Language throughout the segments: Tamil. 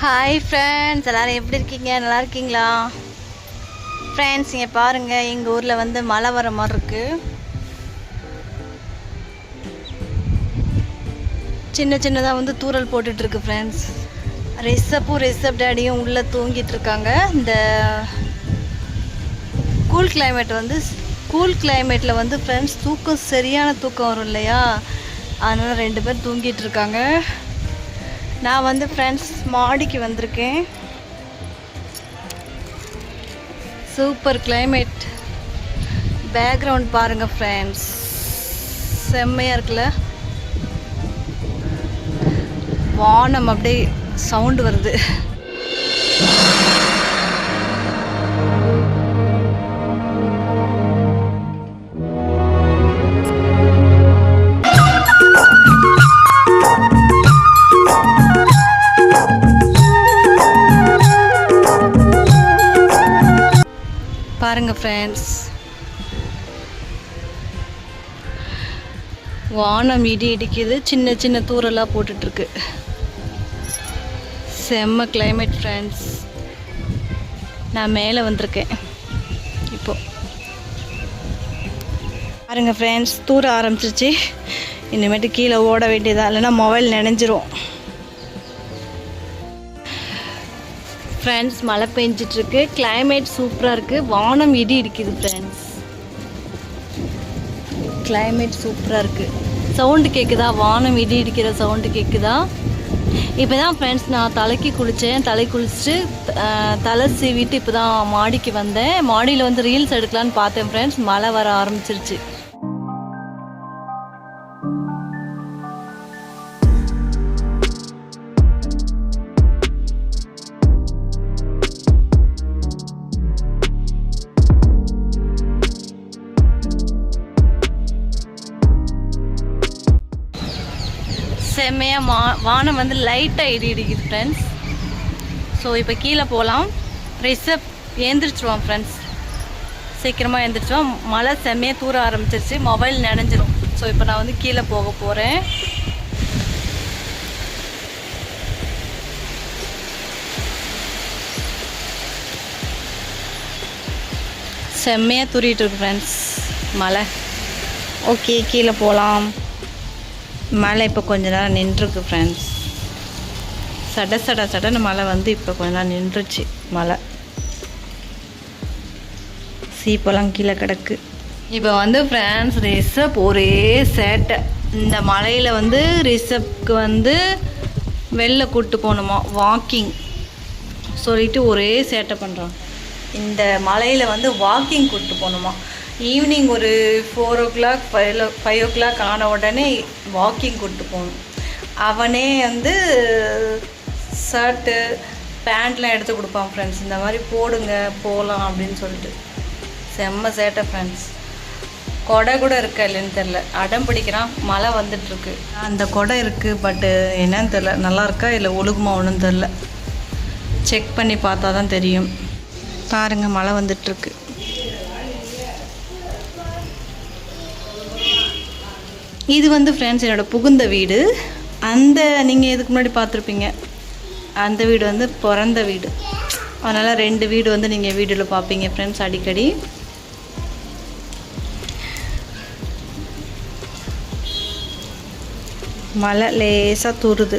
ஹாய் ஃப்ரெண்ட்ஸ் எல்லோரும் எப்படி இருக்கீங்க? நல்லா இருக்கீங்களா? ஃப்ரெண்ட்ஸ் இங்கே பாருங்கள் எங்கள் ஊரில் வந்து மழை வர மாதிரி இருக்குது சின்ன சின்னதாக வந்து தூறல் போட்டுட்ருக்கு ஃப்ரெண்ட்ஸ் ரிஷப்பும் ரிஷப் டேடியும் உள்ளே தூங்கிட்டு இருக்காங்க. இந்த கூல் கிளைமேட் வந்து கூல் கிளைமேட்டில் வந்து ஃப்ரெண்ட்ஸ் தூக்கம் சரியான தூக்கம் வரும் இல்லையா? அதனால் ரெண்டு பேர் தூங்கிட்டு இருக்காங்க. நான் வந்து ஃப்ரெண்ட்ஸ் மாடிக்கு வந்திருக்கேன். சூப்பர் கிளைமேட் பேக்ரவுண்ட் பாருங்கள் ஃப்ரெண்ட்ஸ் செம்மையாக இருக்குல்ல? வானம் அப்படியே சவுண்டு வருது. ஃப்ரெண்ட்ஸ் வானம் இடி இடிக்குது. சின்ன சின்ன தூரெல்லாம் போட்டுட்ருக்கு. செம்ம கிளைமேட் ஃப்ரெண்ட்ஸ் நான் மேலே வந்திருக்கேன். இப்போது பாருங்க ஃப்ரெண்ட்ஸ் தூர ஆரம்பிச்சிருச்சு. இனிமேட்டு கீழே ஓட வேண்டியதாக இல்லைன்னா மொபைல் நினைஞ்சிரும். ஃப்ரெண்ட்ஸ் மழை பெஞ்சிட்ருக்கு. கிளைமேட் சூப்பராக இருக்குது வானம் இடி இடிக்குது ஃப்ரெண்ட்ஸ் கிளைமேட் சூப்பராக இருக்குது சவுண்டு கேட்குதா வானம் இடி இடிக்கிற சவுண்டு கேட்குதா இப்போ தான் ஃப்ரெண்ட்ஸ் நான் தலைக்கு குளித்தேன் தலை குளிச்சுட்டு தலை சீவிட்டு இப்போ தான் மாடிக்கு வந்தேன். மாடியில் வந்து ரீல்ஸ் எடுக்கலான்னு பார்த்தேன் ஃப்ரெண்ட்ஸ் மழை வர ஆரம்பிச்சிருச்சு. செம்மையாக மா வானம் வந்து லைட்டாக இடி இடிக்குது ஃப்ரெண்ட்ஸ் ஸோ இப்போ கீழே போகலாம் ரிசப் ஏந்திரிச்சிருவோம் ஃப்ரெண்ட்ஸ் சீக்கிரமாக எழுந்திரிச்சோம் மழை செம்மையாக தூர ஆரம்பிச்சிருச்சு. மொபைல் நினைஞ்சிரும். ஸோ இப்போ நான் வந்து கீழே போக போகிறேன் செம்மையாக தூரிட்டு இருக்கு ஃப்ரெண்ட்ஸ் மழை. ஓகே கீழே போகலாம் மழை இப்போ கொஞ்ச நேரம் நின்றுருக்கு ஃப்ரெண்ட்ஸ் சட சட சடன்னு மழை வந்து இப்போ கொஞ்ச நேரம் நின்றுச்சு மழை. சீப்பெல்லாம் கீழே கிடக்கு. இப்போ வந்து ஃப்ரான்ஸ் ரிஷப் ஒரே சேட்டை. இந்த மலையில் வந்து ரிஷப்க்கு வந்து வெளில கூப்பிட்டு போகணுமா? வாக்கிங் சொல்லிட்டு ஒரே சேட்டை பண்ணுறான் இந்த மலையில் வந்து வாக்கிங் கூப்பிட்டு போகணுமா? ஈவினிங் ஒரு four o'clock five five o'clock ஆன உடனே வாக்கிங் கூப்பிட்டு போகணும். அவனே வந்து ஷர்ட்டு பேண்ட்லாம் எடுத்து கொடுப்பான் ஃப்ரெண்ட்ஸ் இந்த மாதிரி போடுங்க போகலாம் அப்படின்னு சொல்லிட்டு. செம்ம சேட்டை ஃப்ரெண்ட்ஸ் கொடை கூட இருக்கா இல்லைன்னு தெரில அடம் பிடிக்கிறான் மழை வந்துட்டுருக்கு. அந்த கொடை இருக்குது பட்டு என்னன்னு தெரில நல்லா இருக்கா இல்லை ஒழுகுமா ஒன்றும் தெரில செக் பண்ணி பார்த்தா தான் தெரியும். பாருங்கள் மழை வந்துட்டுருக்கு. இது வந்து ஃப்ரெண்ட்ஸ் என்னோட புகுந்த வீடு. அந்த நீங்கள் இதுக்கு முன்னாடி பார்த்துருப்பீங்க. அந்த வீடு வந்து பிறந்த வீடு. அதனால் ரெண்டு வீடு வந்து நீங்கள் வீடியோவில் பார்ப்பீங்க ஃப்ரெண்ட்ஸ் அடிக்கடி. மழை லேசாக தூறுது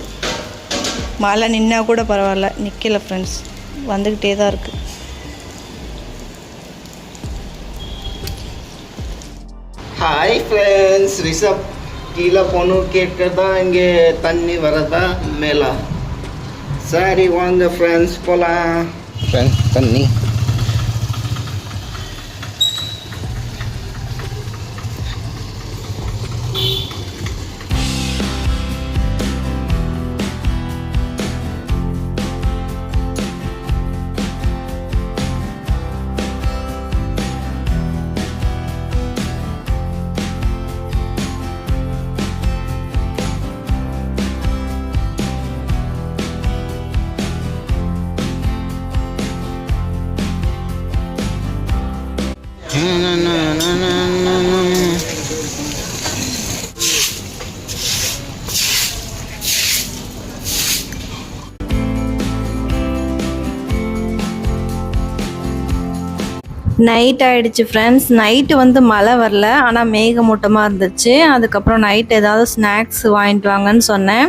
மழை நின்னா கூட பரவாயில்ல. நிற்கல ஃப்ரெண்ட்ஸ் வந்துக்கிட்டே தான் இருக்குது ஹாய் ஃப்ரெண்ட்ஸ் ரிஷப் கீழே போகணும் கேட்கறதா இங்கே தண்ணி வரதா மேலா. சரி வாங்க ஃப்ரெண்ட்ஸ் போகலாம் தண்ணி. na na na na night ஆயிடுச்சு ஃப்ரெண்ட்ஸ் நைட்டு வந்து மழை வரல ஆனால் மேகமூட்டமாக இருந்துச்சு. அதுக்கப்புறம் நைட் ஏதாவது ஸ்நாக்ஸ் வாங்கிட்டு வாங்கன்னு சொன்னேன்.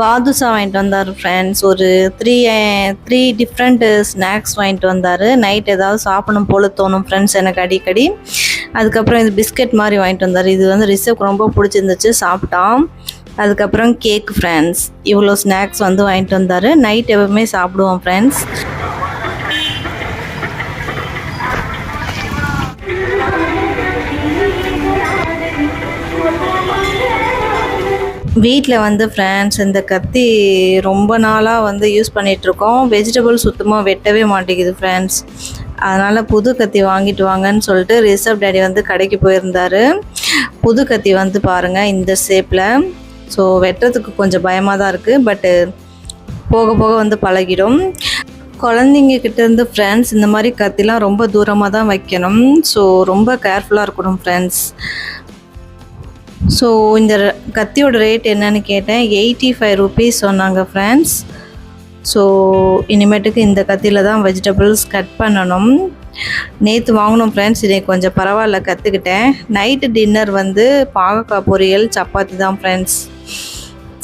பாதுஷா வாங்கிட்டு வந்தார் ஃப்ரெண்ட்ஸ் ஒரு த்ரீ த்ரீ டிஃப்ரெண்ட்டு ஸ்நாக்ஸ் வாங்கிட்டு வந்தார். நைட் ஏதாவது சாப்பிடணும் போல தோணும் ஃப்ரெண்ட்ஸ் எனக்கு அடிக்கடி. அதுக்கப்புறம் இது பிஸ்கட் மாதிரி வாங்கிட்டு வந்தார். இது வந்து ரிசப்க்கு ரொம்ப பிடிச்சிருந்துச்சு சாப்பிட்டான். அதுக்கப்புறம் கேக் ஃப்ரெண்ட்ஸ் இவ்வளோ ஸ்நாக்ஸ் வந்து வாங்கிட்டு வந்தார். நைட் எப்பவுமே சாப்பிடுவோம் ஃப்ரெண்ட்ஸ் வீட்டில் வந்து ஃப்ரெண்ட்ஸ் இந்த கத்தி ரொம்ப நாளாக வந்து யூஸ் பண்ணிகிட்ருக்கோம் வெஜிடபிள் சுத்தமாக வெட்டவே மாட்டேங்குது ஃப்ரெண்ட்ஸ் அதனால் புது கத்தி வாங்கிட்டு வாங்கன்னு சொல்லிட்டு ரிசர்வ் டேடி வந்து கடைக்கு போயிருந்தார். புது கத்தி வந்து பாருங்கள் இந்த ஷேப்பில் ஸோ வெட்டுறதுக்கு கொஞ்சம் பயமாக தான் இருக்குது பட்டு போக போக வந்து பழகிடும். குழந்தைங்க இருந்து ஃப்ரெண்ட்ஸ் இந்த மாதிரி கத்திலாம் ரொம்ப தூரமாக தான் வைக்கணும். ஸோ ரொம்ப கேர்ஃபுல்லாக இருக்கணும் ஃப்ரெண்ட்ஸ் ஸோ இந்த கத்தியோட ரேட் என்னன்னு கேட்டேன். எயிட்டி ஃபைவ் ருபீஸ் சொன்னாங்க ஃப்ரெண்ட்ஸ் ஸோ இனிமேட்டுக்கு இந்த கத்தியில் தான் வெஜிடபிள்ஸ் கட் பண்ணணும். நேற்று வாங்கினோம் ஃப்ரெண்ட்ஸ் இன்னைக்கு கொஞ்சம் பரவாயில்ல கற்றுக்கிட்டேன் நைட்டு டின்னர் வந்து பாகக்காய் பொரியல் சப்பாத்தி தான் ஃப்ரெண்ட்ஸ்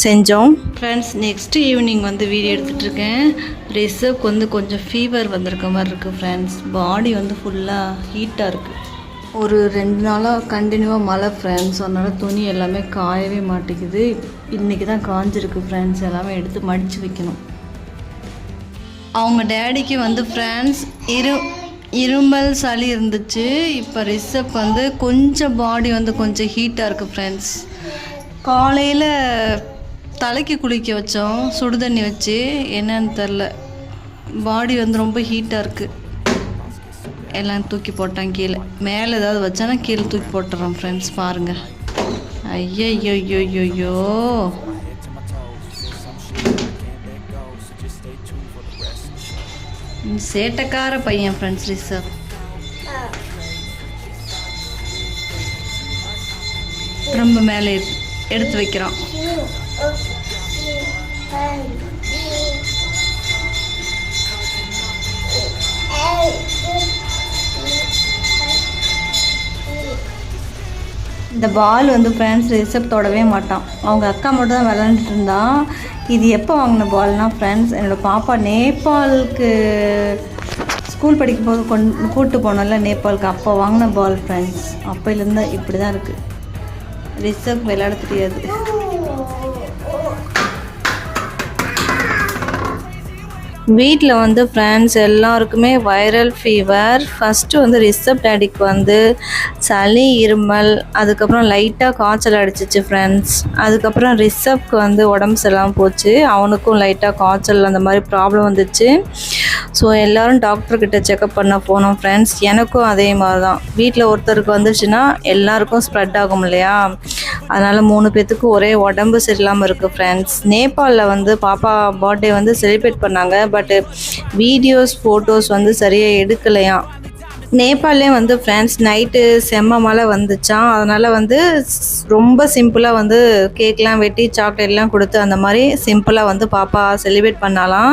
செஞ்சோம். ஃப்ரெண்ட்ஸ் நெக்ஸ்ட் ஈவினிங் வந்து வீடியோ எடுத்துகிட்டு இருக்கேன். ரிசர்வ்க்கு வந்து கொஞ்சம் ஃபீவர் வந்திருக்க மாதிரி இருக்குது ஃப்ரெண்ட்ஸ் பாடி வந்து ஃபுல்லாக ஹீட்டாக இருக்குது ஒரு ரெண்டு நாளாக கண்டினியூவாக மழை ஃப்ரெண்ட்ஸ் அதனால் துணி எல்லாமே காயவே மாட்டேங்குது. இன்றைக்கி தான் காஞ்சிருக்கு ஃப்ரெண்ட்ஸ் எல்லாமே எடுத்து மடித்து வைக்கணும். அவங்க டேடிக்கு வந்து ஃப்ரெண்ட்ஸ் இரு இருமல் சளி இருந்துச்சு. இப்போ ரிசப் வந்து கொஞ்சம் பாடி வந்து கொஞ்சம் ஹீட்டாக இருக்குது ஃப்ரெண்ட்ஸ் காலையில் தலைக்கு குளிக்க வச்சோம். சுடு தண்ணி வச்சு. என்னன்னு தெரில பாடி வந்து ரொம்ப ஹீட்டாக இருக்குது எல்லாம் தூக்கி போட்டான் கீழே. மேலே ஏதாவது வச்சானா கீழே தூக்கி போட்டுறோம் ஃப்ரெண்ட்ஸ் பாருங்கள் ஐயோ சேட்டக்கார பையன் ஃப்ரெண்ட்ஸ் ரிசர்வ் ரொம்ப மேலே எடுத்து- எடுத்து வைக்கிறான். இந்த பால் வந்து ஃப்ரெண்ட்ஸ் ரிசப்ட் தொடவே மாட்டான். அவங்க அக்கா மட்டும் தான் விளாண்டுட்டு இருந்தான் இது எப்போ வாங்கின பால்னால் ஃப்ரெண்ட்ஸ் என்னோட பாப்பா நேபாளுக்கு ஸ்கூல் படிக்கும் போது கொண்டு கூப்பிட்டு போனோம்ல நேபாளுக்கு அப்போ வாங்கின பால் ஃப்ரெண்ட்ஸ் அப்போலேருந்து இப்படி தான் இருக்குது ரிசர்வ் விளையாட தெரியாது. வீட்டில் வந்து ஃப்ரெண்ட்ஸ் எல்லாருக்குமே வைரல் ஃபீவர் ஃபஸ்ட்டு வந்து ரிசப் டேடிக்கு வந்து சளி இருமல் அதுக்கப்புறம் லைட்டாக காய்ச்சல் அடிச்சிச்சு ஃப்ரெண்ட்ஸ் அதுக்கப்புறம் ரிசப்க்கு வந்து உடம்பு சரியில்லாமல் போச்சு. அவனுக்கும் லைட்டாக காய்ச்சல் அந்த மாதிரி ப்ராப்ளம் வந்துச்சு. ஸோ எல்லோரும் டாக்டர்கிட்ட செக்கப் பண்ண போனோம் ஃப்ரெண்ட்ஸ் எனக்கும் அதே மாதிரி தான் வீட்டில் ஒருத்தருக்கு வந்துச்சுன்னா எல்லாருக்கும் ஸ்ப்ரெட் ஆகும் இல்லையா? அதனால் மூணு பேர்த்துக்கு ஒரே உடம்பு சரியில்லாமல் இருக்குது ஃப்ரெண்ட்ஸ் நேபாளில் வந்து பாப்பா பர்த்டே வந்து செலிப்ரேட் பண்ணாங்க பட்டு வீடியோஸ் ஃபோட்டோஸ் வந்து சரியாக எடுக்கலையாம். நேபாளே வந்து ஃப்ரெண்ட்ஸ் நைட்டு செம்ம மழை வந்துச்சான் அதனால் வந்து ரொம்ப சிம்பிளாக வந்து கேக்லாம் வெட்டி சாக்லேட்லாம் கொடுத்து அந்த மாதிரி சிம்பிளாக வந்து பாப்பா செலிப்ரேட் பண்ணாலாம்.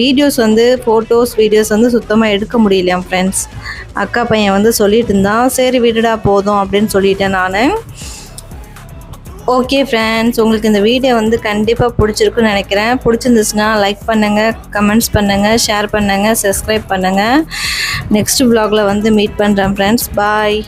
வீடியோஸ் வந்து ஃபோட்டோஸ் வீடியோஸ் வந்து சுத்தமாக எடுக்க முடியலையாம் ஃப்ரெண்ட்ஸ் அக்கா பையன் வந்து சொல்லிட்டு இருந்தான் சரி விடுடா போதும் அப்படின்னு சொல்லிட்டேன் நான். ஓகே ஃப்ரெண்ட்ஸ் உங்களுக்கு இந்த வீடியோ வந்து கண்டிப்பாக பிடிச்சிருக்குன்னு நினைக்கிறேன். பிடிச்சிருந்துச்சுன்னா லைக் பண்ணுங்கள் கமெண்ட்ஸ் பண்ணுங்கள் ஷேர் பண்ணுங்கள் சப்ஸ்கிரைப் பண்ணுங்கள் நெக்ஸ்ட் vlogல வந்து மீட் பண்ணுறேன் ஃப்ரெண்ட்ஸ் பாய்